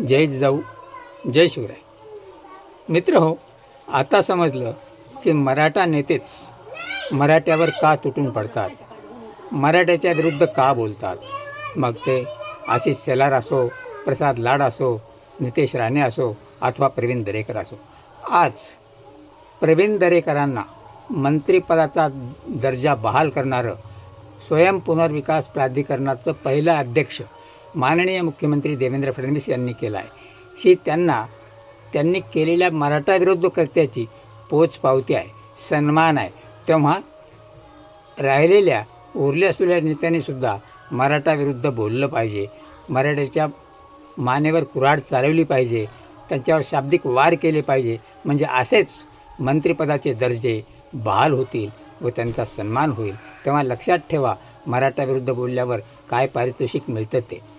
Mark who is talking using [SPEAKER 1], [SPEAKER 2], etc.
[SPEAKER 1] जय जाऊ जय शिवराय. मित्र हो आता समजलं की मराठा नेतेच मराठ्यावर का तुटून पडतात? मराठ्याच्या विरुद्ध का बोलतात? मग ते आशिष सेलार असो प्रसाद लाड असो नितेश राणे असो अथवा प्रवीण दरेकर असो. आज प्रवीण दरेकरांना मंत्रिपदाचा दर्जा बहाल करणारं स्वयं पुनर्विकास प्राधिकरणाचं पहिलं अध्यक्ष माननीय मुख्यमंत्री देवेंद्र फडणवीस यांनी केला आहे ही त्यांना त्यांनी केलेल्या मराठा विरुद्ध कृत्याची पोचपावती आहे सन्मान आहे. तेव्हा राहिलेल्या उरल्या असलेल्या नेत्यांनीसुद्धा मराठाविरुद्ध बोललं पाहिजे. मराठ्याच्या मानेवर कुऱ्हाड चालवली पाहिजे. त्यांच्यावर शाब्दिक वार केले पाहिजे. म्हणजे असेच मंत्रिपदाचे दर्जे बहाल होतील व त्यांचा सन्मान होईल. तेव्हा लक्षात ठेवा मराठाविरुद्ध बोलल्यावर काय पारितोषिक मिळतं ते.